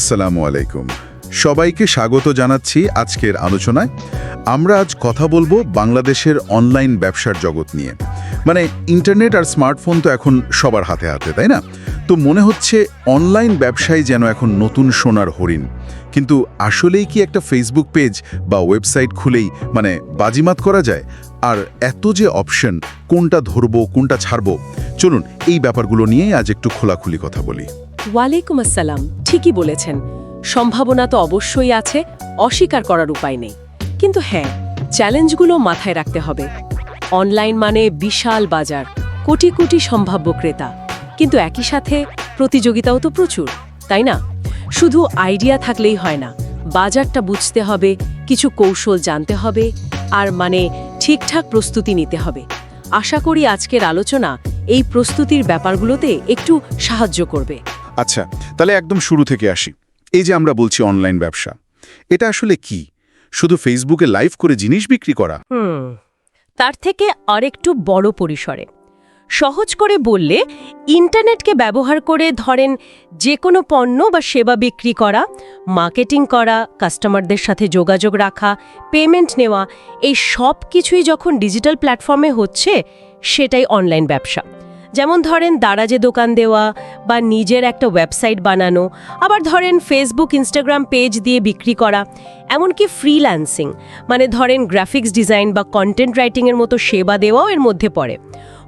আসসালামু আলাইকুম। সবাইকে স্বাগত জানাচ্ছি আজকের আলোচনায়। আমরা আজ কথা বলব বাংলাদেশের অনলাইন ব্যবসার জগৎ নিয়ে। মানে ইন্টারনেট আর স্মার্টফোন তো এখন সবার হাতে হাতে, তাই না? তো মনে হচ্ছে অনলাইন ব্যবসায় যেন এখন নতুন সোনার হরিণ। কিন্তু আসলেই কি একটা ফেসবুক পেজ বা ওয়েবসাইট খুলেই মানে বাজিমাত করা যায়? আর এত যে অপশন কোনটা ধরবো, কোনটা ছাড়বো, চলুন এই ব্যাপারগুলো নিয়েই আজ একটু খোলাখুলি কথা বলি। ওয়ালাইকুম আসসালাম, ঠিকই বলেছেন। সম্ভাবনা তো অবশ্যই আছে, অস্বীকার করার উপায় নেই। কিন্তু হ্যাঁ চ্যালেঞ্জগুলো মাথায় রাখতে হবে। অনলাইন মানে বিশাল বাজার, কোটি কোটি সম্ভাব্য ক্রেতা। কিন্তু একই সাথে প্রতিযোগিতাও তো প্রচুর, তাই না? শুধু আইডিয়া থাকলেই হয় না, বাজারটা বুঝতে হবে, কিছু কৌশল জানতে হবে, আর মানে ঠিকঠাক প্রস্তুতি নিতে হবে। আশা করি আজকের আলোচনা এই প্রস্তুতির ব্যাপারগুলোতে একটু সাহায্য করবে। আচ্ছা তাহলে একদম শুরু থেকে আসি। এই যে আমরা বলছি অনলাইন ব্যবসা এটা আসলে কি? শুধু ফেসবুকে লাইভ করে জিনিস বিক্রি করা? হুম তার থেকে আরেকটু বড় পরিসরে। সহজ করে বললে, ইন্টারনেটকে ব্যবহার করে ধরেন যে কোনো পণ্য বা সেবা বিক্রি করা, মার্কেটিং করা, কাস্টমারদের সাথে যোগাযোগ রাখা, পেমেন্ট নেওয়া, এই সব কিছুই যখন ডিজিটাল প্ল্যাটফর্মে হচ্ছে, সেটাই অনলাইন ব্যবসা। যেমন ধরেন দারাজে দোকান দেওয়া বা নিজের একটা ওয়েবসাইট বানানো, আবার ধরেন ফেসবুক ইনস্টাগ্রাম পেজ দিয়ে বিক্রি করা, এমনকি ফ্রিল্যান্সিং মানে ধরেন গ্রাফিক্স ডিজাইন বা কন্টেন্ট রাইটিংয়ের মতো সেবা দেওয়াও এর মধ্যে পড়ে।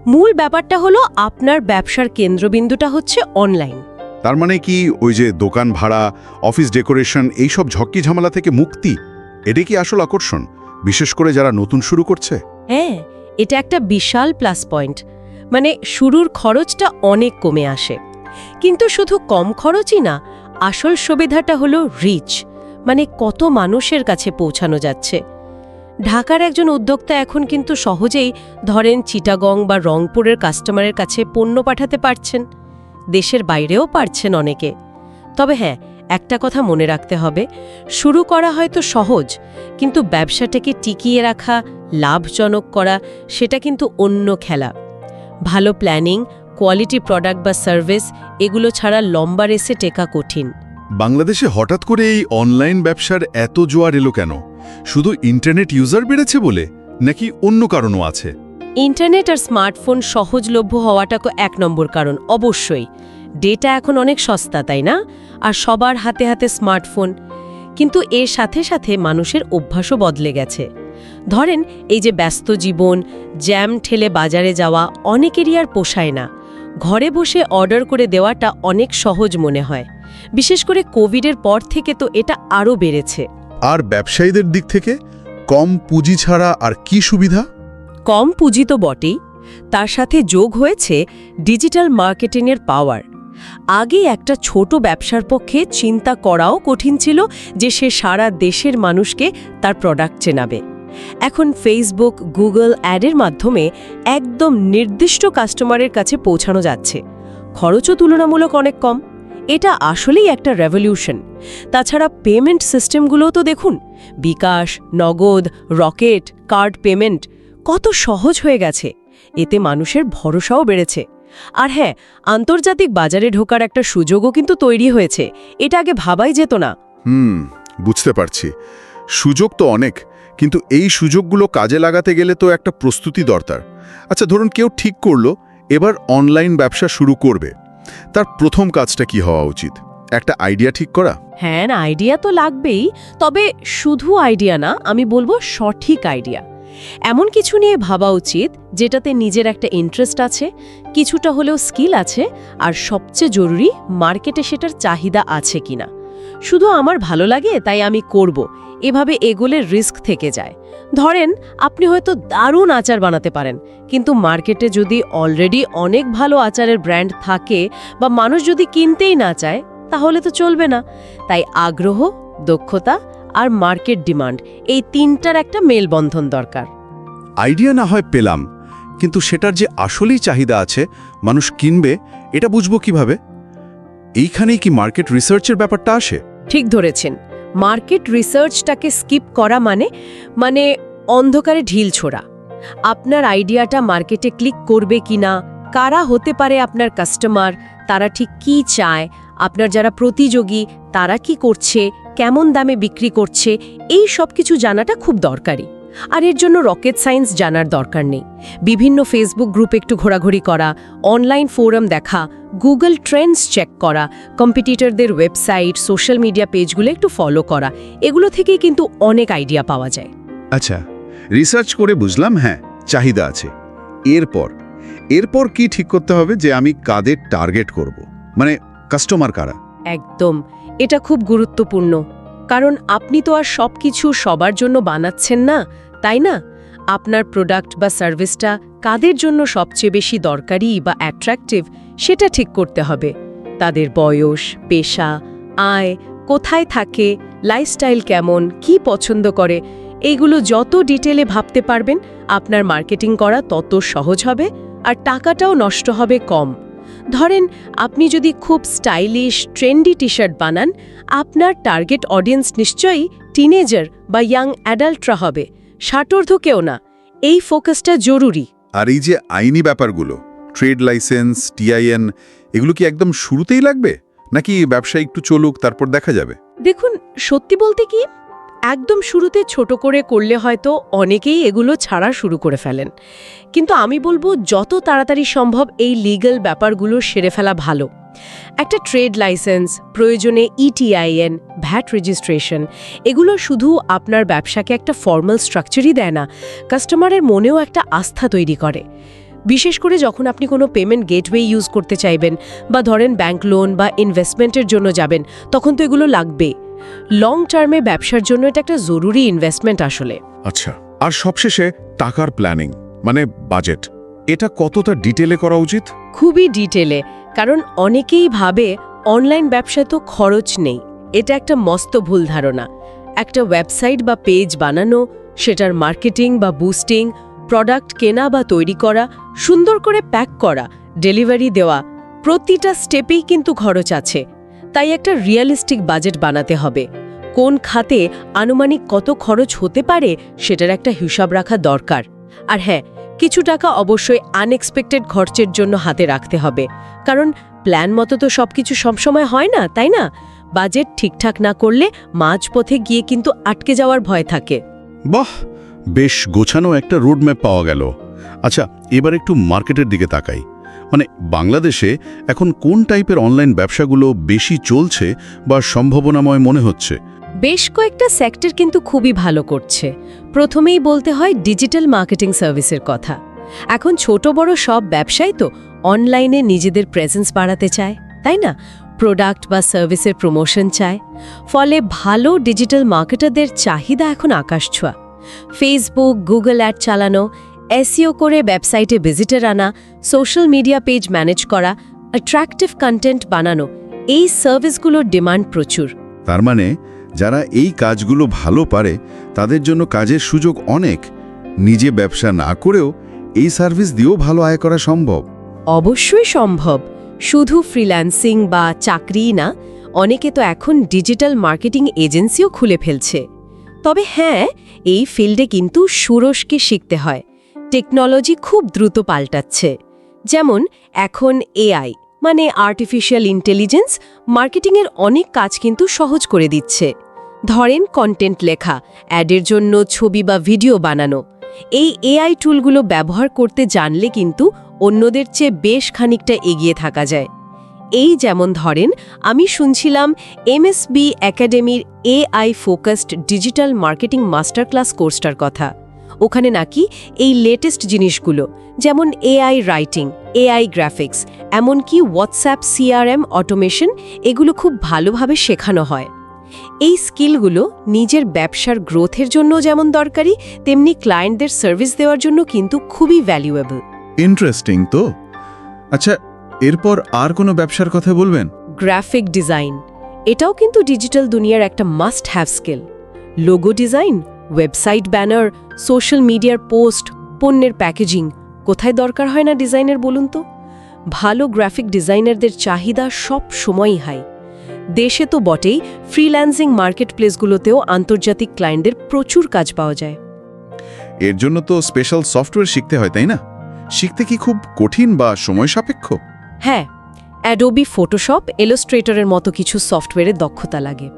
মূল ব্যাপারটা হলো আপনার ব্যবসার কেন্দ্রবিন্দুটা হচ্ছে অনলাইন তার মানে কি ওই যে দোকান ভাড়া অফিস ডেকোরেশন এইসব ঝক্কি ঝামেলা থেকে মুক্তি এটা কি আসল আকর্ষণ? বিশেষ করে যারা নতুন শুরু করছে? হ্যাঁ এটা একটা বিশাল প্লাস পয়েন্ট মানে শুরুর খরচটা অনেক কমে আসে। কিন্তু শুধু কম খরচই না আসল সুবিধাটা হলো রিচ মানে কত মানুষের কাছে পৌঁছানো যাচ্ছে। ঢাকার একজন উদ্যোক্তা এখন কিন্তু সহজেই ধরেন চিটাগং বা রংপুরের কাস্টমারের কাছে পণ্য পাঠাতে পারছেন। দেশের বাইরেও পারছেন অনেকে। তবে হ্যাঁ একটা কথা মনে রাখতে হবে, শুরু করা হয়তো সহজ, কিন্তু ব্যবসাটাকে টিকিয়ে রাখা, লাভজনক করা, সেটা কিন্তু অন্য খেলা। ভালো প্ল্যানিং কোয়ালিটি প্রোডাক্ট বা সার্ভিস এগুলো ছাড়া লম্বা রেসে টেকা কঠিন। বাংলাদেশে হঠাৎ করে এই অনলাইন ব্যবসার এত জোয়ার এলো কেন? শুধু ইন্টারনেট ইউজার বেড়েছে বলে নাকি অন্য কারণও আছে? ইন্টারনেট আর স্মার্টফোন সহজলভ্য হওয়াটা এক নম্বর কারণ, অবশ্যই। ডেটা এখন অনেক সস্তা, তাই না? আর সবার হাতে হাতে স্মার্টফোন কিন্তু এর সাথে সাথে মানুষের অভ্যাসও বদলে গেছে। ধরেন, এই যে ব্যস্ত জীবন জ্যাম ঠেলে বাজারে যাওয়া অনেকেরই আর পোষায় না। ঘরে বসে অর্ডার করে দেওয়াটা অনেক সহজ মনে হয়। বিশেষ করে কোভিডের পর থেকে তো এটা আরও বেড়েছে। আর ব্যবসায়ীদের দিক থেকে কম পুঁজি ছাড়া আর কি সুবিধা? কম পুঁজি তো বটেই। তার সাথে যোগ হয়েছে ডিজিটাল মার্কেটিংয়ের পাওয়ার। আগে একটা ছোট ব্যবসার পক্ষে চিন্তা করাও কঠিন ছিল যে সে সারা দেশের মানুষকে তার প্রোডাক্ট চেনাবে। এখন ফেসবুক গুগল অ্যাডের মাধ্যমে একদম নির্দিষ্ট কাস্টমারের কাছে পৌঁছানো যাচ্ছে। খরচও তুলনামূলক অনেক কম। এটা আসলেই একটা রেভলিউশন তাছাড়া পেমেন্ট সিস্টেমগুলোও তো দেখুন, বিকাশ, নগদ রকেট কার্ড পেমেন্ট কত সহজ হয়ে গেছে। এতে মানুষের ভরসাও বেড়েছে। আর হ্যাঁ আন্তর্জাতিক বাজারে ঢোকার একটা সুযোগও কিন্তু তৈরি হয়েছে। এটা আগে ভাবাই যেত না। হুম, বুঝতে পারছি। সুযোগ তো অনেক, কিন্তু এই সুযোগগুলো কাজে লাগাতে গেলে তো একটা প্রস্তুতি দরকার। আচ্ছা ধরুন কেউ ঠিক করল, এবার অনলাইন ব্যবসা শুরু করবে। তার প্রথম কাজটা কি হওয়া উচিত? একটা আইডিয়া ঠিক করা? হ্যাঁ আইডিয়া তো লাগবেই, তবে শুধু আইডিয়া না, আমি বলব সঠিক আইডিয়া। এমন কিছু নিয়ে ভাবা উচিত, যেটাতে নিজের একটা ইন্টারেস্ট আছে, কিছুটা হলেও স্কিল আছে, আর সবচেয়ে জরুরি মার্কেটে সেটার চাহিদা আছে কিনা। শুধু আমার ভালো লাগে, তাই আমি করব। এভাবে এগোলে রিস্ক থেকে যায়। ধরেন আপনি হয়তো দারুণ আচার বানাতে পারেন কিন্তু মার্কেটে যদি অলরেডি অনেক ভালো আচারের ব্র্যান্ড থাকে বা মানুষ যদি কিনতেই না চায় তাহলে তো চলবে না। তাই আগ্রহ দক্ষতা আর মার্কেট ডিমান্ড এই তিনটার একটা মেলবন্ধন দরকার। আইডিয়া না হয় পেলাম কিন্তু সেটার যে আসলেই চাহিদা আছে মানুষ কিনবে এটা বুঝব কীভাবে? এইখানেই কি মার্কেট রিসার্চের ব্যাপারটা আসে? ঠিক ধরেছেন। মার্কেট রিসার্চটাকে স্কিপ করা মানে মানে অন্ধকারে ঢিল ছোড়া। আপনার আইডিয়াটা মার্কেটে ক্লিক করবে কি না কারা হতে পারে আপনার কাস্টমার, তারা ঠিক কি চায়, আপনার যারা প্রতিযোগী, তারা কি করছে, কেমন দামে বিক্রি করছে, এই সব কিছু জানাটা খুব দরকারি। আর এর জন্য রকেট সায়েন্স জানার দরকার নেই। বিভিন্ন ফেসবুক গ্রুপে একটু ঘোরাঘুরি করা অনলাইন ফোরাম দেখা গুগল ট্রেন্ডস চেক করা কম্পিটিটরদের ওয়েবসাইট সোশ্যাল মিডিয়া পেজগুলো একটু ফলো করা এগুলো থেকেই কিন্তু অনেক আইডিয়া পাওয়া যায়। আচ্ছা রিসার্চ করে বুঝলাম হ্যাঁ চাহিদা আছে। এরপর এরপর কি ঠিক করতে হবে যে আমি কাদের টার্গেট করব? মানে কাস্টমার কারা? একদম এটা খুব গুরুত্বপূর্ণ। কারণ আপনি তো আর সব কিছু সবার জন্য বানাচ্ছেন না, তাই না? আপনার প্রোডাক্ট বা সার্ভিসটা কাদের জন্য সবচেয়ে বেশি দরকারি বা অ্যাট্রাকটিভ সেটা ঠিক করতে হবে। তাদের বয়স, পেশা, আয়, কোথায় থাকে লাইফস্টাইল কেমন, কি পছন্দ করে এইগুলো যত ডিটেলে ভাবতে পারবেন, আপনার মার্কেটিং করা তত সহজ হবে আর টাকাটাও নষ্ট হবে কম। ধরেন আপনি যদি খুব স্টাইলিশ ট্রেন্ডি টি শার্ট বানান আপনার টার্গেট অডিয়েন্স নিশ্চয়ই টিনেজার বা ইয়াং অ্যাডাল্টরা হবে। ষাটোর্ধ কেউ না। এই ফোকাসটা জরুরি। আর এই যে আইনি ব্যাপারগুলো ট্রেড লাইসেন্স টিআইএন এগুলো কি একদম শুরুতেই লাগবে? নাকি ব্যবসা একটু চলুক তারপর দেখা যাবে? দেখুন সত্যি বলতে কি একদম শুরুতে ছোট করে করলে হয়তো অনেকেই এগুলো ছাড়া শুরু করে ফেলেন। কিন্তু আমি বলব, যত তাড়াতাড়ি সম্ভব এই লিগ্যাল ব্যাপারগুলো সেরে ফেলা ভালো। একটা ট্রেড লাইসেন্স প্রয়োজনে ইটিআইএন ভ্যাট রেজিস্ট্রেশন এগুলো শুধু আপনার ব্যবসাকে একটা ফর্মাল স্ট্রাকচারই দেয় না কাস্টমারের মনেও একটা আস্থা তৈরি করে। বিশেষ করে যখন আপনি কোনো পেমেন্ট গেটওয়ে ইউজ করতে চাইবেন বা ধরেন ব্যাংক লোন বা ইনভেস্টমেন্টের জন্য যাবেন, তখন তো এগুলো লাগবে লং টার্মে ব্যবসার জন্য এটা একটা জরুরি ইনভেস্টমেন্ট আসলে। আচ্ছা আর সবশেষে টাকার প্ল্যানিং মানে বাজেট এটা কতটা ডিটেলে করা উচিত? খুবই ডিটেলে কারণ অনেকেই ভাবে অনলাইন ব্যবসায় তো খরচ নেই এটা একটা মস্ত ভুল ধারণা। একটা ওয়েবসাইট বা পেজ বানানো সেটার মার্কেটিং বা বুস্টিং প্রোডাক্ট কেনা বা তৈরি করা সুন্দর করে প্যাক করা ডেলিভারি দেওয়া প্রতিটা স্টেপেই কিন্তু খরচ আছে। তাই একটা রিয়েলিস্টিক বাজেট বানাতে হবে। কোন খাতে আনুমানিক কত খরচ হতে পারে সেটার একটা হিসাব রাখা দরকার। আর হ্যাঁ কিছু টাকা অবশ্যই আনএক্সপেক্টেড খরচের জন্য হাতে রাখতে হবে। কারণ প্ল্যান মতো তো সবকিছু সবসময় হয় না, তাই না? বাজেট ঠিকঠাক না করলে মাঝপথে গিয়ে কিন্তু আটকে যাওয়ার ভয় থাকে। বাহ! বেশ গোছানো একটা রোডম্যাপ পাওয়া গেল। আচ্ছা এবার একটু মার্কেটের দিকে তাকাই। মানে বাংলাদেশে এখন কোন টাইপের অনলাইন ব্যবসাগুলো বেশি চলছে বা সম্ভাবনাময় মনে হচ্ছে? বেশ কয়েকটা সেক্টর কিন্তু খুবই ভালো করছে। প্রথমেই বলতে হয় ডিজিটাল মার্কেটিং সার্ভিসের কথা। এখন ছোট বড় সব ব্যবসায়ী তো অনলাইনে নিজেদের প্রেজেন্স বাড়াতে চায়, তাই না? প্রোডাক্ট বা সার্ভিসের প্রমোশন চায়। ফলে ভালো ডিজিটাল মার্কেটারদের চাহিদা এখন আকাশছোঁয়া ফেসবুক, গুগল অ্যাড চালানো এসইও করে ওয়েবসাইটে ভিজিটার আনা সোশ্যাল মিডিয়া পেজ ম্যানেজ করা অ্যাট্রাকটিভ কন্টেন্ট বানানো এই সার্ভিসগুলোর ডিমান্ড প্রচুর। তার মানে যারা এই কাজগুলো ভালো পারে তাদের জন্য কাজের সুযোগ অনেক। নিজে ব্যবসা না করেও এই সার্ভিস দিয়েও ভালো আয় করা সম্ভব। অবশ্যই সম্ভব। শুধু ফ্রিল্যান্সিং বা চাকরিই না অনেকে তো এখন ডিজিটাল মার্কেটিং এজেন্সিও খুলে ফেলছে। তবে হ্যাঁ এই ফিল্ডে কিন্তু সুরসকে শিখতে হয়। টেকনোলজি খুব দ্রুত পাল্টাচ্ছে। যেমন, এখন এআই মানে আর্টিফিশিয়াল ইন্টেলিজেন্স মার্কেটিংয়ের অনেক কাজ কিন্তু সহজ করে দিচ্ছে। ধরেন কন্টেন্ট লেখা, অ্যাডের জন্য ছবি বা ভিডিও বানানো। এই এআই টুলগুলো ব্যবহার করতে জানলে কিন্তু অন্যদের চেয়ে বেশ খানিকটা এগিয়ে থাকা যায়। এই যেমন ধরেন, আমি শুনছিলাম এমএসবি একাডেমির AI focused digital marketing master class কোর্সটার কথা। ওখানে নাকি এই লেটেস্ট জিনিসগুলো যেমন এআই রাইটিং এআই গ্রাফিক্স এমনকি হোয়াটসঅ্যাপ সিআরএম অটোমেশন এগুলো খুব ভালোভাবে শেখানো হয়। এই স্কিলগুলো নিজের ব্যবসার গ্রোথের জন্য যেমন দরকারি তেমনি ক্লায়েন্টদের সার্ভিস দেওয়ার জন্য কিন্তু খুবই ভ্যালুয়েবল ইন্টারেস্টিং তো? আচ্ছা এরপর আর কোনো ব্যবসার কথা বলবেন? গ্রাফিক ডিজাইন এটাও কিন্তু ডিজিটাল দুনিয়ার একটা must have skill logo design website banner social মিডিয়ার পোস্ট পণ্যের প্যাকেজিং কোথায় দরকার হয় না ডিজাইনের বলুন তো? ভালো গ্রাফিক ডিজাইনারদের চাহিদা সব সময়ই হাই দেশে তো বটেই ফ্রিল্যান্সিং মার্কেট প্লেসগুলোতেও আন্তর্জাতিক ক্লায়েন্টদের প্রচুর কাজ পাওয়া যায়। এর জন্য তো স্পেশাল সফটওয়্যার শিখতে হয় তাই না? শিখতে কি খুব কঠিন বা সময় সাপেক্ষ? হ্যাঁ অ্যাডোবি ফটোশপ এলোস্ট্রেটরের মতো কিছু সফটওয়্যারের দক্ষতা লাগে।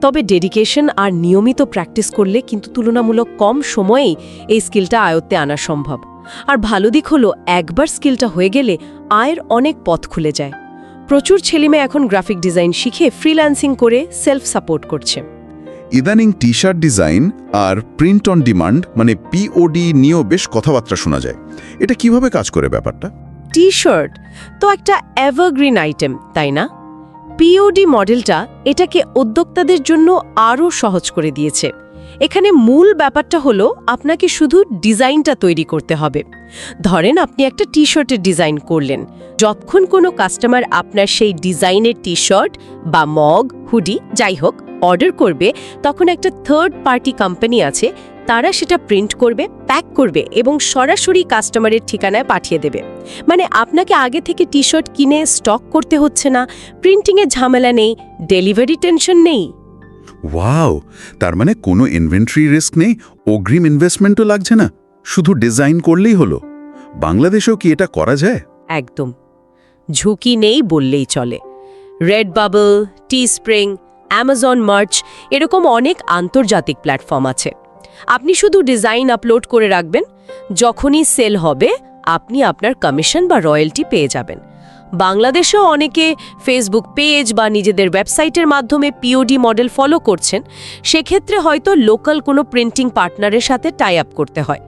তবে ডেডিকেশন আর নিয়মিত প্র্যাকটিস করলে কিন্তু তুলনামূলক কম সময়েই এই স্কিলটা আয়ত্তে আনা সম্ভব। আর ভালো দিক হলো একবার স্কিলটা হয়ে গেলে আয়ের অনেক পথ খুলে যায়। প্রচুর ছেলেমেয়ে এখন গ্রাফিক ডিজাইন শিখে ফ্রিল্যান্সিং করে সেলফ সাপোর্ট করছে। ইদানিং টি শার্ট ডিজাইন আর প্রিন্ট অন ডিমান্ড মানে পিওডি নিয়েও বেশ কথাবার্তা শোনা যায়। এটা কীভাবে কাজ করে ব্যাপারটা? টি শার্ট তো একটা এভারগ্রিন আইটেম তাই না? পিওডি মডেলটা এটাকে উদ্যোক্তাদের জন্য আরও সহজ করে দিয়েছে। এখানে মূল ব্যাপারটা হলো আপনাকে শুধু ডিজাইনটা তৈরি করতে হবে। ধরেন আপনি একটা টি শার্টের ডিজাইন করলেন। যখন কোনো কাস্টমার আপনার সেই ডিজাইনের টি শার্ট বা মগ, হুডি, যাই হোক, অর্ডার করবে, তখন একটা থার্ড পার্টি কোম্পানি আছে তারা সেটা প্রিন্ট করবে প্যাক করবে এবং সরাসরি কাস্টমারের ঠিকানায় পাঠিয়ে দেবে। মানে আপনাকে আগে থেকে টি শার্ট কিনে স্টক করতে হচ্ছে না প্রিন্টিংয়ের ঝামেলা নেই ডেলিভারি টেনশন নেই। ওয়াও তার মানে কোনো ইনভেন্টরি রিস্ক নেই অগ্রিম ইনভেস্টমেন্টও লাগছে না শুধু ডিজাইন করলেই হলো। বাংলাদেশেও কি এটা করা যায়? একদম। ঝুঁকি নেই বললেই চলে। Redbubble Teespring Amazon March এরকম অনেক আন্তর্জাতিক প্ল্যাটফর্ম আছে। আপনি শুধু ডিজাইন আপলোড করে রাখবেন। যখনই সেল হবে, আপনি আপনার কমিশন বা রয়্যালটি পেয়ে যাবেন। বাংলাদেশেও অনেকে ফেসবুক পেজ বা নিজেদের ওয়েবসাইটের মাধ্যমে পিওডি মডেল ফলো করছেন। সেক্ষেত্রে হয়তো লোকাল কোনো প্রিন্টিং পার্টনারের সাথে টাই আপ করতে হয়।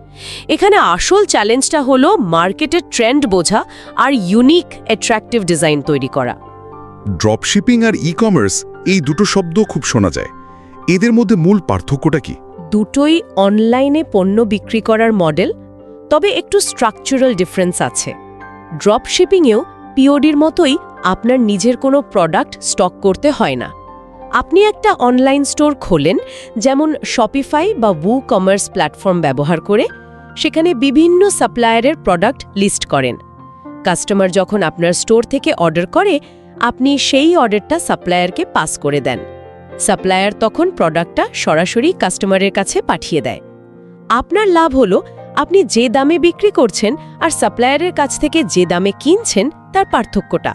এখানে আসল চ্যালেঞ্জটা হলো মার্কেটের ট্রেন্ড বোঝা আর ইউনিক অ্যাট্রাকটিভ ডিজাইন তৈরি করা। ড্রপশিপিং আর ই কমার্স এই দুটো শব্দ খুব শোনা যায়। এদের মধ্যে মূল পার্থক্যটা কি? দুটোই অনলাইনে পণ্য বিক্রি করার মডেল তবে একটু স্ট্রাকচারাল ডিফারেন্স আছে। ড্রপ শিপিংয়েও পিওডির মতোই আপনার নিজের কোনো প্রোডাক্ট স্টক করতে হয় না। আপনি একটা অনলাইন স্টোর খোলেন, যেমন শপিফাই বা ওউ কমার্স প্ল্যাটফর্ম ব্যবহার করে, সেখানে বিভিন্ন সাপ্লায়ারের প্রোডাক্ট লিস্ট করেন। কাস্টমার যখন আপনার স্টোর থেকে অর্ডার করে, আপনি সেই অর্ডারটা সাপ্লায়ারকে পাস করে দেন। সাপ্লায়ার তখন প্রোডাক্টটা সরাসরি কাস্টমারের কাছে পাঠিয়ে দেয়। আপনার লাভ হলো আপনি যে দামে বিক্রি করছেন আর সাপ্লায়ারের কাছ থেকে যে দামে কিনছেন তার পার্থক্যটা।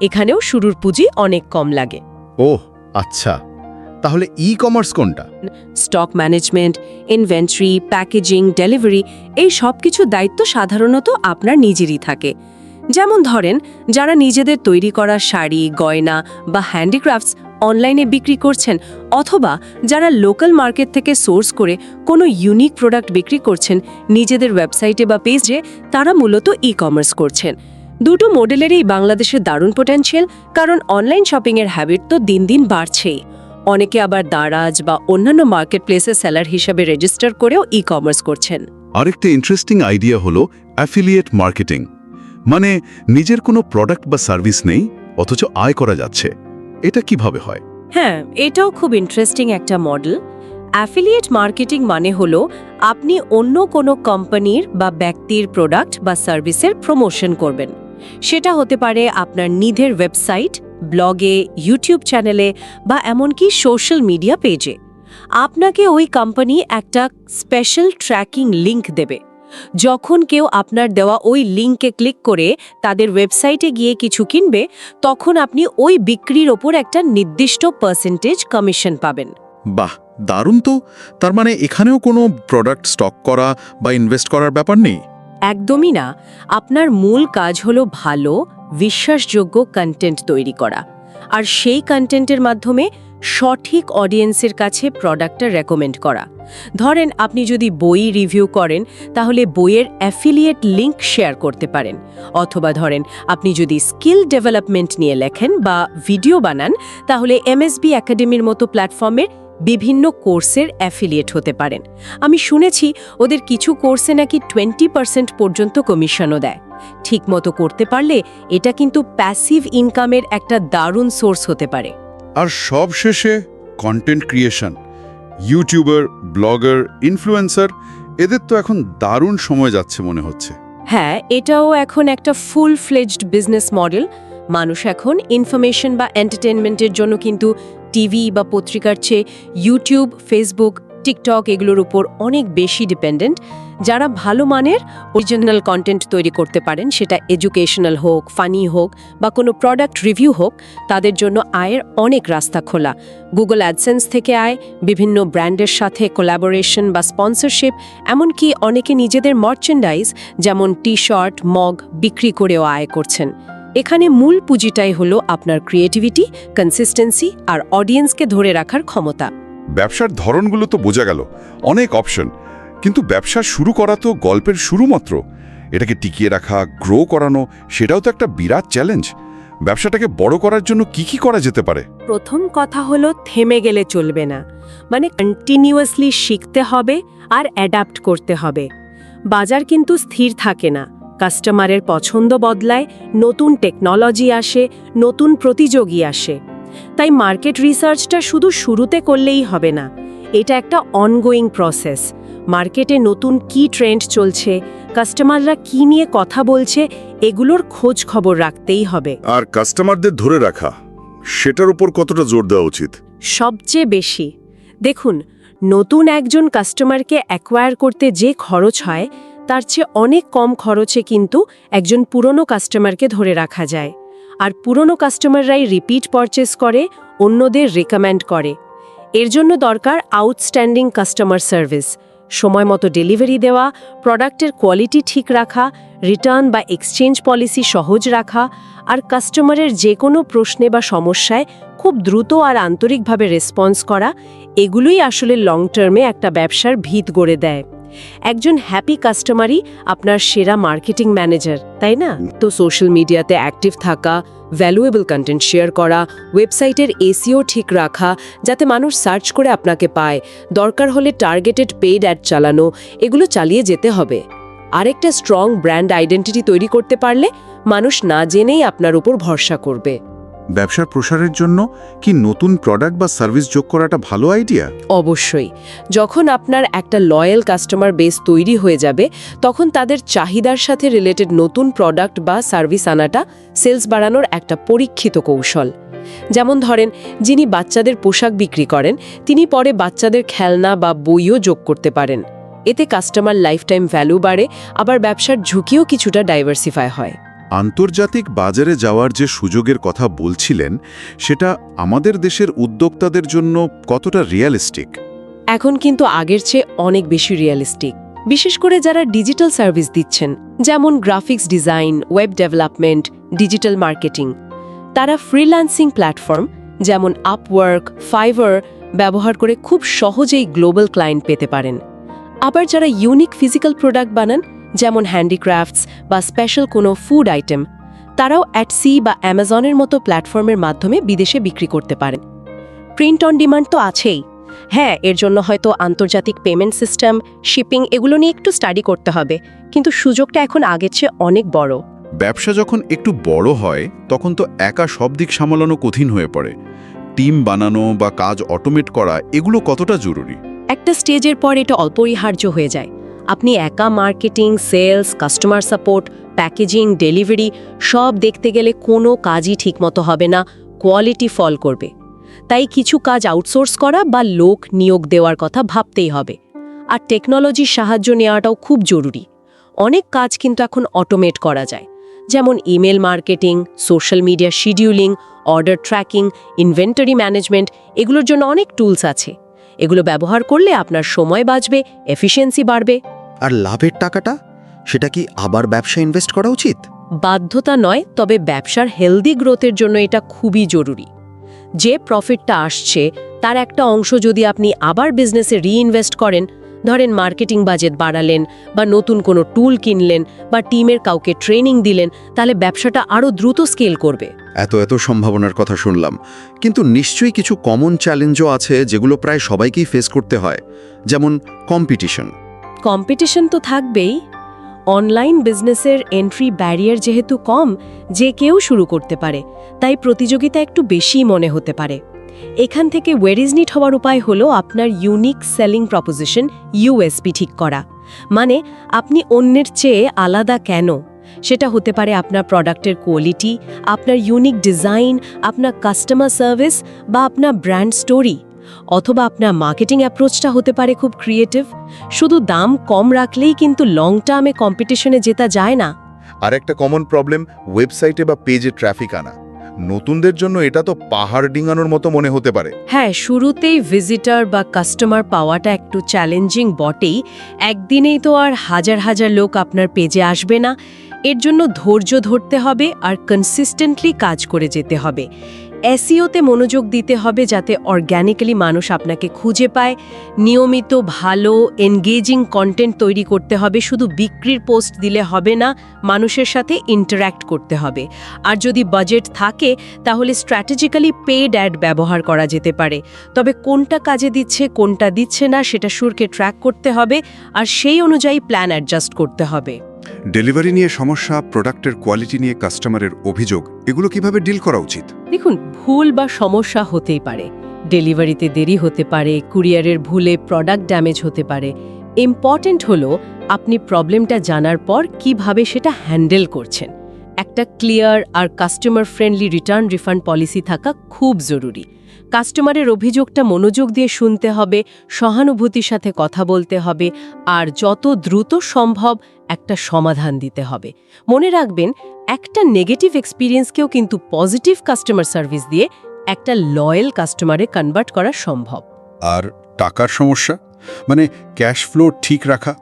এখানেও শুরুর পুঁজি অনেক কম লাগে। ওহ আচ্ছা। তাহলে ই কমার্স কোনটা? Stock management inventory packaging delivery এই সব কিছু দায়িত্ব সাধারণত আপনার নিজেরই থাকে। যেমন ধরেন, যারা নিজেদের তৈরি করা শাড়ি, গয়না বা হ্যান্ডিক্রাফটস অনলাইনে বিক্রি করছেন অথবা যারা লোকাল মার্কেট থেকে সোর্স করে কোনো ইউনিক প্রোডাক্ট বিক্রি করছেন নিজেদের ওয়েবসাইটে বা পেজে তারা মূলত ই কমার্স করছেন। দুটো মডেলেরই বাংলাদেশের দারুণ পোটেনশিয়াল কারণ অনলাইন শপিংয়ের হ্যাবিট তো দিন দিন বাড়ছেই। অনেকে আবার দারাজ বা অন্যান্য মার্কেট প্লেসে সেলার হিসাবে রেজিস্টার করেও ই কমার্স করছেন। আরেকটা ইন্টারেস্টিং আইডিয়া হলো অ্যাফিলিয়েট মার্কেটিং মানে নিজের কোনো প্রোডাক্ট বা সার্ভিস নেই, অথচ আয় করা যাচ্ছে। এটা কীভাবে হয়? হ্যাঁ এটাও খুব ইন্টারেস্টিং একটা মডেল অ্যাফিলিয়েট মার্কেটিং মানে হলো আপনি অন্য কোনো কোম্পানির বা ব্যক্তির প্রোডাক্ট বা সার্ভিসের প্রমোশন করবেন। সেটা হতে পারে আপনার নিধের ওয়েবসাইট ব্লগে ইউটিউব চ্যানেলে বা এমনকি সোশ্যাল মিডিয়া পেজে আপনাকে ওই কোম্পানি একটা স্পেশাল ট্র্যাকিং লিংক দেবে। যখন কেউ আপনার দেওয়া ওই লিঙ্কে ক্লিক করে তাদের ওয়েবসাইটে গিয়ে কিছু কিনবে তখন আপনি ওই বিক্রির ওপর একটা নির্দিষ্ট পার্সেন্টেজ কমিশন পাবেন। বাহ দারুণ তো! তার মানে এখানেও কোনো প্রোডাক্ট স্টক করা বা ইনভেস্ট করার ব্যাপার নেই? একদমই না। আপনার মূল কাজ হলো ভালো বিশ্বাসযোগ্য কন্টেন্ট তৈরি করা। আর সেই কন্টেন্টের মাধ্যমে সঠিক অডিয়েন্সের কাছে প্রোডাক্টটা রেকমেন্ড করা। ধরেন আপনি যদি বই রিভিউ করেন, তাহলে বইয়ের অ্যাফিলিয়েট লিংক শেয়ার করতে পারেন। অথবা ধরেন আপনি যদি স্কিল ডেভেলপমেন্ট নিয়ে লেখেন বা ভিডিও বানান, তাহলে এমএসবি একাডেমির মতো প্ল্যাটফর্মের বিভিন্ন কোর্সের অ্যাফিলিয়েট হতে পারেন। আমি শুনেছি ওদের কিছু কোর্সে নাকি টোয়েন্টি পার্সেন্ট পর্যন্ত কমিশনও দেয়। ঠিকমতো করতে পারলে এটা কিন্তু প্যাসিভ ইনকামের একটা দারুণ সোর্স হতে পারে। আর সব শেষে content creation YouTuber blogger influencer এদের তো এখন দারুণ সময় যাচ্ছে মনে হচ্ছে। হ্যাঁ এটাও এখন একটা ফুল ফ্লেজড বিজনেস মডেল মানুষ এখন ইনফরমেশন বা এন্টারটেনমেন্টের জন্য কিন্তু টিভি বা পত্রিকার চেয়ে ইউটিউব ফেসবুক টিকটক এগুলোর উপর অনেক বেশি ডিপেন্ডেন্ট যারা ভালো মানের অরিজিনাল কন্টেন্ট তৈরি করতে পারেন, সেটা এডুকেশনাল হোক ফানি হোক, বা কোনো প্রোডাক্ট রিভিউ হোক, তাদের জন্য আয়ের অনেক রাস্তা খোলা। গুগল অ্যাডসেন্স থেকে আয়, বিভিন্ন ব্র্যান্ডের সাথে কোলাবোরেশন বা স্পন্সরশিপ এমনকি অনেকে নিজেদের মার্চেন্ডাইজ যেমন টি শার্ট মগ বিক্রি করেও আয় করছেন। এখানে মূল পুঁজিটাই হলো আপনার ক্রিয়েটিভিটি কনসিস্টেন্সি আর অডিয়েন্সকে ধরে রাখার ক্ষমতা। ব্যবসার ধরনগুলো তো বোঝা গেল। অনেক অপশন কিন্তু ব্যবসা শুরু করা তো গল্পের শুরু মাত্র এটাকে টিকিয়ে রাখা গ্রো করানো, সেটাও তো একটা বিরাট চ্যালেঞ্জ ব্যবসাটাকে বড় করার জন্য কি কি করা যেতে পারে? প্রথম কথা হলো থেমে গেলে চলবে না। মানে কন্টিনিউয়াসলি শিখতে হবে আর অ্যাডাপ্ট করতে হবে। বাজার কিন্তু স্থির থাকে না। কাস্টমারের পছন্দ বদলায়, নতুন টেকনোলজি আসে, নতুন প্রতিযোগী আসে। তাই মার্কেট রিসার্চটা শুধু শুরুতে করলেই হবে না। এটা একটা অনগোয়িং প্রসেস মার্কেটে নতুন কি ট্রেন্ড চলছে কাস্টমাররা কি নিয়ে কথা বলছে এগুলোর খোঁজ খবর রাখতেই হবে। আর কাস্টমারদের ধরে রাখা সেটার উপর কতটা জোর দেওয়া উচিত? সবচেয়ে বেশি দেখুন নতুন একজন কাস্টমারকে অ্যাকোয়ার করতে যে খরচ হয় তার চেয়ে অনেক কম খরচে কিন্তু একজন পুরনো কাস্টমারকে ধরে রাখা যায়। আর পুরনো কাস্টমাররাই রিপিট পারচেস করে অন্যদের রেকমেন্ড করে। এর জন্য দরকার আউটস্ট্যান্ডিং কাস্টমার সার্ভিস সময় মতো ডেলিভারি দেওয়া, প্রোডাক্টের কোয়ালিটি ঠিক রাখা, রিটার্ন বা এক্সচেঞ্জ পলিসি সহজ রাখা আর কাস্টমারের যে কোনো প্রশ্নে বা সমস্যায় খুব দ্রুত আর আন্তরিকভাবে রেসপন্স করা, এগুলোই আসলে লং টার্মে একটা ব্যবসার ভিত গড়ে দেয়। একজন হ্যাপি কাস্টমারই আপনার সেরা মার্কেটিং ম্যানেজার তাই না? তো সোশ্যাল মিডিয়াতে অ্যাক্টিভ থাকা ভ্যালুয়েবল কন্টেন্ট শেয়ার করা ওয়েবসাইটের এসিও ঠিক রাখা, যাতে মানুষ সার্চ করে আপনাকে পায়। দরকার হলে টার্গেটেড পেইড অ্যাড চালানো, এগুলো চালিয়ে যেতে হবে। আরেকটা স্ট্রং ব্র্যান্ড আইডেন্টিটি তৈরি করতে পারলে মানুষ না জেনেই আপনার উপর ভরসা করবে। ব্যবসার প্রসারের জন্য কি নতুন প্রোডাক্ট বা সার্ভিস যোগ করাটা ভালো আইডিয়া অবশ্যই। যখন আপনার একটা লয়াল কাস্টমার বেস তৈরি হয়ে যাবে, তখন তাদের চাহিদার সাথে রিলেটেড নতুন প্রোডাক্ট বা সার্ভিস আনাটা সেলস বাড়ানোর একটা পরীক্ষিত কৌশল। যেমন ধরেন, যিনি বাচ্চাদের পোশাক বিক্রি করেন, তিনি পরে বাচ্চাদের খেলনা বা বইও যোগ করতে পারেন। এতে কাস্টমার লাইফটাইম ভ্যালু বাড়ে, আবার ব্যবসার ঝুঁকিও কিছুটা ডাইভার্সিফাই হয়। আন্তর্জাতিক বাজারে যাওয়ার যে সুযোগের কথা বলছিলেন, সেটা আমাদের দেশের উদ্যোক্তাদের জন্য কতটা রিয়ালিস্টিক এখন কিন্তু আগের চেয়ে অনেক বেশি রিয়ালিস্টিক বিশেষ করে যারা ডিজিটাল সার্ভিস দিচ্ছেন, যেমন graphics design web development digital marketing তারা ফ্রিল্যান্সিং প্ল্যাটফর্ম যেমন আপওয়ার্ক ফাইভার ব্যবহার করে খুব সহজেই গ্লোবাল ক্লায়েন্ট পেতে পারেন। আবার যারা ইউনিক ফিজিক্যাল প্রোডাক্ট বানান যেমন হ্যান্ডিক্রাফটস বা স্পেশাল কোনো ফুড আইটেম তারাও অ্যাটসি বা অ্যামাজনের মতো প্ল্যাটফর্মের মাধ্যমে বিদেশে বিক্রি করতে পারেন। প্রিন্ট অন ডিমান্ড তো আছেই। হ্যাঁ এর জন্য হয়তো আন্তর্জাতিক পেমেন্ট সিস্টেম শিপিং এগুলো নিয়ে একটু স্টাডি করতে হবে কিন্তু সুযোগটা এখন আগের চেয়ে অনেক বড়। ব্যবসা যখন একটু বড় হয় তখন তো একা সব দিক সামলানো কঠিন হয়ে পড়ে। টিম বানানো বা কাজ অটোমেট করা এগুলো কতটা জরুরি? একটা স্টেজের পর এটা অপরিহার্য হয়ে যায়। আপনি একা marketing, sales, customer support, packaging, delivery সব দেখতে গেলে কোনো কাজই ঠিকমতো হবে না, কোয়ালিটি ফল করবে। তাই কিছু কাজ আউটসোর্স করা বা লোক নিয়োগ দেওয়ার কথা ভাবতেই হবে। আর টেকনোলজির সাহায্য নেওয়াটাও খুব জরুরি। অনেক কাজ কিন্তু এখন অটোমেট করা যায়। যেমন email marketing, social media scheduling, order tracking, inventory management, এগুলোর জন্য অনেক টুলস আছে। এগুলো ব্যবহার করলে আপনার সময় বাঁচবে এফিসিয়েন্সি বাড়বে। আর লাভের টাকাটা? সেটা কি আবার ব্যবসা ইনভেস্ট করা উচিত? বাধ্যতা নয় তবে ব্যবসার হেলদি গ্রোথের জন্য এটা খুবই জরুরি। যে প্রফিটটা আসছে তার একটা অংশ যদি আপনি আবার বিজনেসে রিইনভেস্ট করেন ধরেন মার্কেটিং বাজেট বাড়ালেন বা নতুন কোনো টুল কিনলেন বা টিমের কাউকে ট্রেনিং দিলেন তাহলে ব্যবসাটা আরও দ্রুত স্কেল করবে। এত এত সম্ভাবনার কথা শুনলাম। কিন্তু নিশ্চয়ই কিছু কমন চ্যালেঞ্জও আছে যেগুলো প্রায় সবাইকেই ফেস করতে হয়। যেমন কম্পিটিশন কম্পিটিশন তো থাকবেই। অনলাইন বিজনেসের এন্ট্রি ব্যারিয়ার যেহেতু কম, যে কেউ শুরু করতে পারে, তাই প্রতিযোগিতা একটু বেশি মনে হতে পারে। এখান থেকে ওয়েরিজনিট হওয়ার উপায় হলো আপনার ইউনিক সেলিং প্রপোজিশন ইউএসপি ঠিক করা। মানে আপনি অন্যের চেয়ে আলাদা কেন? সেটা হতে পারে আপনার প্রোডাক্টের কোয়ালিটি আপনার ইউনিক ডিজাইন আপনার কাস্টমার সার্ভিস বা আপনার ব্র্যান্ড স্টোরি অথবা আপনার মার্কেটিং অ্যাপ্রোচটা হতে পারে খুব ক্রিয়েটিভ শুধু দাম কম রাখলেই কিন্তু লং টার্মে কম্পিটিশনে জেতা যায় না। আর একটা কমন প্রবলেম ওয়েবসাইটে বা পেজে ট্রাফিক আনা। নতুনদের জন্য এটা তো পাহাড় ডিঙানোর মতো মনে হতে পারে। হ্যাঁ শুরুতেই ভিজিটার বা কাস্টমার পাওয়াটা একটু চ্যালেঞ্জিং বটেই। একদিনেই তো আর হাজার হাজার লোক আপনার পেজে আসবে না। এর জন্য ধৈর্য ধরতে হবে আর কনসিস্টেন্টলি কাজ করে যেতে হবে। এসিওতে মনোযোগ দিতে হবে যাতে অর্গ্যানিক্যালি মানুষ আপনাকে খুঁজে পায়। নিয়মিত ভালো এনগেজিং কন্টেন্ট তৈরি করতে হবে। শুধু বিক্রির পোস্ট দিলে হবে না, মানুষের সাথে ইন্টারঅ্যাক্ট করতে হবে। আর যদি বাজেট থাকে, তাহলে স্ট্র্যাটেজিক্যালি পেড অ্যাড ব্যবহার করা যেতে পারে। তবে কোনটা কাজে দিচ্ছে, কোনটা দিচ্ছে না, সেটা সুরকে ট্র্যাক করতে হবে। আর সেই অনুযায়ী প্ল্যান অ্যাডজাস্ট করতে হবে। ডেলিভারি নিয়ে সমস্যা প্রোডাক্টের কোয়ালিটি নিয়ে কাস্টমারের অভিযোগ, এগুলো কীভাবে ডিল করা উচিত? দেখুন, ভুল বা সমস্যা হতেই পারে। ডেলিভারিতে দেরি হতে পারে কুরিয়ারের ভুলে প্রোডাক্ট ড্যামেজ হতে পারে। ইম্পর্ট্যান্ট হলো, আপনি প্রবলেমটা জানার পর কীভাবে সেটা হ্যান্ডেল করছেন। একটা ক্লিয়ার আর customer friendly return refund policy থাকা খুব জরুরি। কাস্টমারের অভিযোগটা মনোযোগ দিয়ে শুনতে হবে সহানুভূতির সাথে কথা বলতে হবে আর যত দ্রুত সম্ভব একটা সমাধান দিতে হবে। মনে রাখবেন একটা নেগেটিভ এক্সপিরিয়েন্সকেও কিন্তু পজিটিভ কাস্টমার সার্ভিস দিয়ে একটা লয়াল কাস্টমারে কনভার্ট করা সম্ভব। আর টাকার সমস্যা? মানে ক্যাশ ফ্লো ঠিক রাখা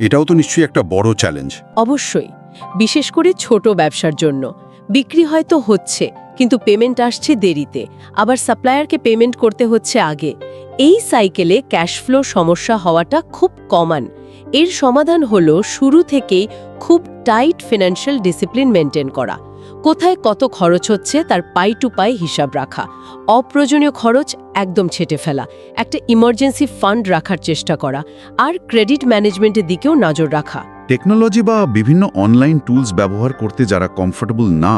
এটাও তো নিশ্চয়ই একটা বড় চ্যালেঞ্জ অবশ্যই বিশেষ করে ছোট ব্যবসার জন্য। বিক্রি হয়তো হচ্ছে কিন্তু পেমেন্ট আসছে দেরিতে। আবার সাপ্লায়ারকে পেমেন্ট করতে হচ্ছে আগে। এই সাইকেলে ক্যাশ ফ্লো সমস্যা হওয়াটা খুব কমন এর সমাধান হলো শুরু থেকেই খুব টাইট ফিনান্সিয়াল ডিসিপ্লিন মেনটেন করা। কোথায় কত খরচ হচ্ছে তার পাই টু পাই হিসাব রাখা। অপ্রয়োজনীয় খরচ একদম ছেটে ফেলা। একটা ইমার্জেন্সি ফান্ড রাখার চেষ্টা করা। আর ক্রেডিট ম্যানেজমেন্টের দিকেও নজর রাখা। টেকনোলজি বা বিভিন্ন অনলাইন টুলস ব্যবহার করতে যারা কমফোর্টেবল না,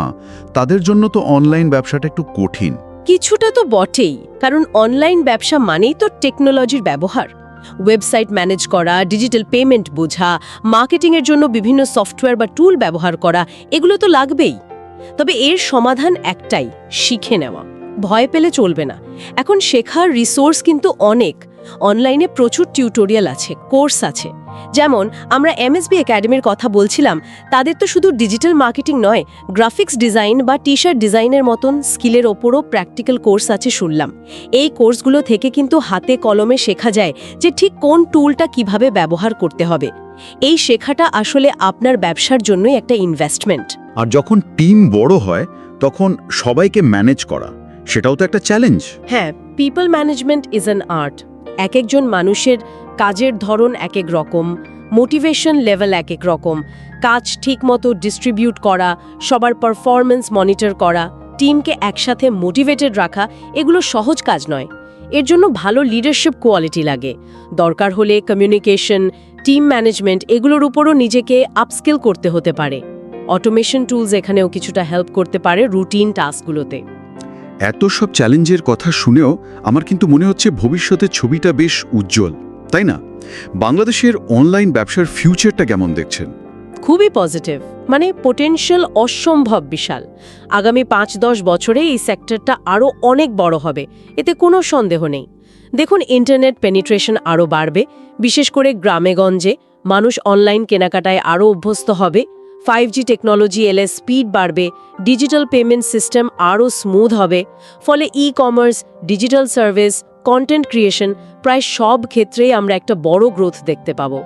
তাদের জন্য তো অনলাইন ব্যবসাটা একটু কঠিন। কিছুটা তো বটেই, কারণ অনলাইন ব্যবসা মানেই তো টেকনোলজির ব্যবহার। ওয়েবসাইট ম্যানেজ করা, ডিজিটাল পেমেন্ট বোঝা, মার্কেটিংয়ের জন্য বিভিন্ন সফটওয়্যার বা টুল ব্যবহার করা, এগুলো তো লাগবেই। তবে এর সমাধান একটাই, শিখে নেওয়া। ভয় পেলে চলবে না। এখন শেখার রিসোর্স কিন্তু অনেক। অনলাইনে প্রচুর টিউটোরিয়াল আছে কোর্স আছে। যেমন আমরা এমএসবি একাডেমির কথা বলছিলাম তাদের তো শুধু ডিজিটাল মার্কেটিং নয় গ্রাফিক্স ডিজাইন বা টি শার্ট ডিজাইনের মতন স্কিলের ওপরও প্র্যাকটিক্যাল কোর্স আছে শুনলাম। এই কোর্সগুলো থেকে কিন্তু হাতে কলমে শেখা যায় যে ঠিক কোন টুলটা কীভাবে ব্যবহার করতে হবে। এই শেখাটা আসলে আপনার ব্যবসার জন্যই একটা ইনভেস্টমেন্ট আর যখন টিম বড় হয় তখন সবাইকে ম্যানেজ করা সেটাও তো একটা চ্যালেঞ্জ হ্যাঁ people management is an art এক একজন মানুষের কাজের ধরন এক এক রকম মোটিভেশন লেভেল এক এক রকম, কাজ ঠিকমতো ডিস্ট্রিবিউট করা, সবার পারফরমেন্স মনিটর করা টিমকে একসাথে মোটিভেটেড রাখা, এগুলো সহজ কাজ নয়। এর জন্য ভালো লিডারশিপ কোয়ালিটি লাগে। দরকার হলে কমিউনিকেশন টিম ম্যানেজমেন্ট এগুলোর উপরও নিজেকে আপস্কিল করতে হতে পারে। অটোমেশন টুলস এখানেও কিছুটা হেল্প করতে পারে রুটিন টাস্কগুলোতে এত সব চ্যালেঞ্জের কথা শুনেও আমার কিন্তু মনে হচ্ছে ভবিষ্যতের ছবিটা বেশ উজ্জ্বল, তাই না? বাংলাদেশের অনলাইন ব্যবসার ফিউচারটা কেমন দেখছেন? খুবই পজিটিভ মানে পোটেনশিয়াল অসম্ভব বিশাল। আগামী পাঁচ দশ বছরে এই সেক্টরটা আরও অনেক বড় হবে, এতে কোনো সন্দেহ নেই। দেখুন ইন্টারনেট পেনিট্রেশন আরও বাড়বে, বিশেষ করে গ্রামেগঞ্জে মানুষ অনলাইন কেনাকাটায় আরও অভ্যস্ত হবে ফাইভ জি টেকনোলজি এলে স্পিড বাড়বে ডিজিটাল পেমেন্ট সিস্টেম আরও স্মুথ হবে ফলে e commerce digital service content creation প্রায় সব ক্ষেত্রেই আমরা একটা বড় গ্রোথ দেখতে পাবো।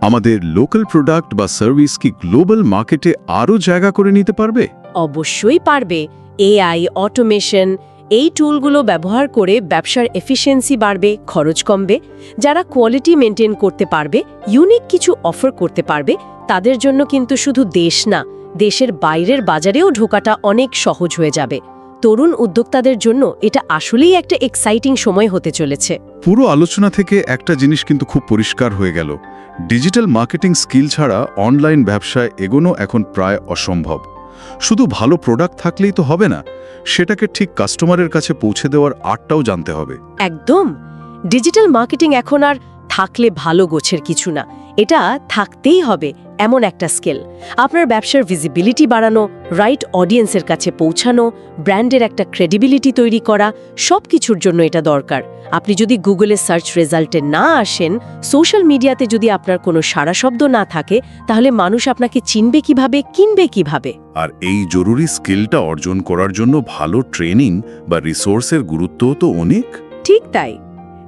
আমাদের লোকাল প্রোডাক্ট বা সার্ভিস কি গ্লোবাল মার্কেটে আরও জায়গা করে নিতে পারবে? অবশ্যই পারবে। এআই অটোমেশন এই টুলগুলো ব্যবহার করে ব্যবসার এফিসিয়েন্সি বাড়বে, খরচ কমবে, যারা কোয়ালিটি মেনটেন করতে পারবে ইউনিক কিছু অফার করতে পারবে, তাদের জন্য কিন্তু শুধু দেশ না, দেশের বাইরের বাজারেও ঢোকাটা অনেক সহজ হয়ে যাবে। তরুণ উদ্যোক্তাদের জন্য এটা আসলেই একটা এক্সাইটিং সময় হতে চলেছে। পুরো আলোচনা থেকে একটা জিনিস কিন্তু খুব পরিষ্কার হয়ে গেল। ডিজিটাল মার্কেটিং স্কিল ছাড়া অনলাইন ব্যবসায় এগোনো এখন প্রায় অসম্ভব। শুধু ভালো প্রোডাক্ট থাকলেই তো হবে না, সেটাকে ঠিক কাস্টমারের কাছে পৌঁছে দেওয়ার আর্টটাও জানতে হবে। একদম। ডিজিটাল মার্কেটিং এখন আর থাকলে ভালো গোছের কিছু না। এটা থাকতেই হবে এমন একটা স্কিল। আপনার ব্যবসার ভিজিবিলিটি বাড়ানো রাইট অডিয়েন্সের কাছে পৌঁছানো ব্র্যান্ডের একটা ক্রেডিবিলিটি তৈরি করা সব কিছুর জন্য এটা দরকার। আপনি যদি গুগলে সার্চ রেজাল্টে না আসেন সোশ্যাল মিডিয়াতে যদি আপনার কোনো সারা শব্দ না থাকে তাহলে মানুষ আপনাকে চিনবে কীভাবে কিনবে কীভাবে? আর এই জরুরি স্কিলটা অর্জন করার জন্য ভালো ট্রেনিং বা রিসোর্সের গুরুত্বও তো অনেক। ঠিক তাই।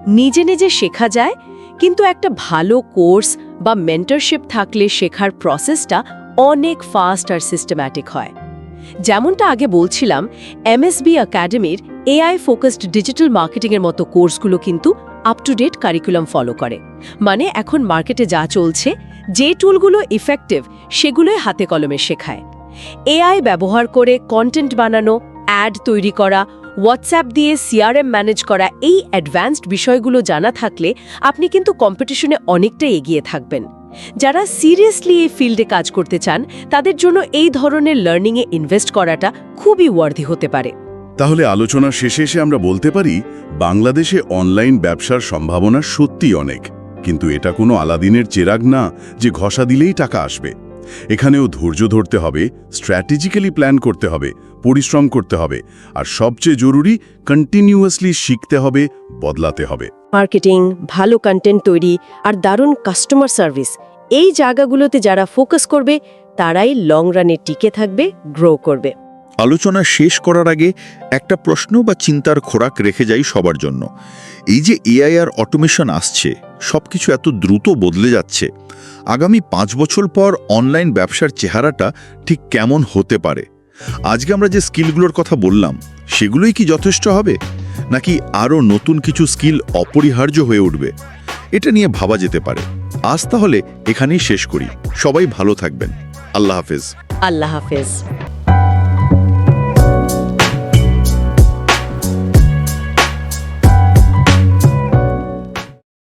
নিজে নিজে শেখা যায় কিন্তু একটা ভালো কোর্স বা মেন্টরশিপ থাকলে শেখার প্রসেসটা অনেক ফাস্ট আর সিস্টেম্যাটিক হয়। যেমনটা আগে বলছিলাম এমএসবি একাডেমির এআই ফোকাসড ডিজিটাল মার্কেটিংয়ের মতো কোর্সগুলো কিন্তু up to date curriculum follow করে। মানে এখন মার্কেটে যা চলছে, যে টুলগুলো ইফেক্টিভ সেগুলোই হাতে কলমে শেখায়। এআই ব্যবহার করে কন্টেন্ট বানানো অ্যাড তৈরি করা হোয়াটসঅ্যাপ দিয়ে সিআরএম ম্যানেজ করা এই অ্যাডভান্সড বিষয়গুলো জানা থাকলে আপনি কিন্তু কম্পিটিশনে অনেকটা এগিয়ে থাকবেন। যারা সিরিয়াসলি এই ফিল্ডে কাজ করতে চান, তাদের জন্য এই ধরনের লার্নিংয়ে ইনভেস্ট করাটা খুবই ওয়ার্দি হতে পারে। তাহলে আলোচনা শেষে এসে আমরা বলতে পারি, বাংলাদেশে অনলাইন ব্যবসার সম্ভাবনা সত্যি অনেক। কিন্তু এটা কোনো আলাদিনের চেরাগ না যে ঘষা দিলেই টাকা আসবে। এখানেও ধৈর্য ধরতে হবে স্ট্র্যাটেজিক্যালি প্ল্যান করতে হবে, পরিশ্রম করতে হবে, আর সবচেয়ে জরুরি কন্টিনিউয়াসলি শিখতে হবে, বদলাতে হবে। মার্কেটিং ভালো কন্টেন্ট তৈরি, আর দারুণ কাস্টমার সার্ভিস এই জায়গাগুলোতে যারা ফোকাস করবে, তারাই লং রানে টিকে থাকবে গ্রো করবে। আলোচনা শেষ করার আগে একটা প্রশ্ন বা চিন্তার খোরাক রেখে যাই সবার জন্য। এই যে এআই আর অটোমেশন আসছে, সবকিছু এত দ্রুত বদলে যাচ্ছে, আগামী পাঁচ বছর পর অনলাইন ব্যবসার চেহারাটা ঠিক কেমন হতে পারে? আজকে আমরা যে স্কিলগুলোর কথা বললাম, সেগুলোই কি যথেষ্ট হবে? নাকি আরও নতুন কিছু স্কিল অপরিহার্য হয়ে উঠবে? এটা নিয়ে ভাবা যেতে পারে। আজ তাহলে এখানেই শেষ করি। সবাই ভালো থাকবেন। আল্লাহ হাফেজ। আল্লাহ হাফেজ।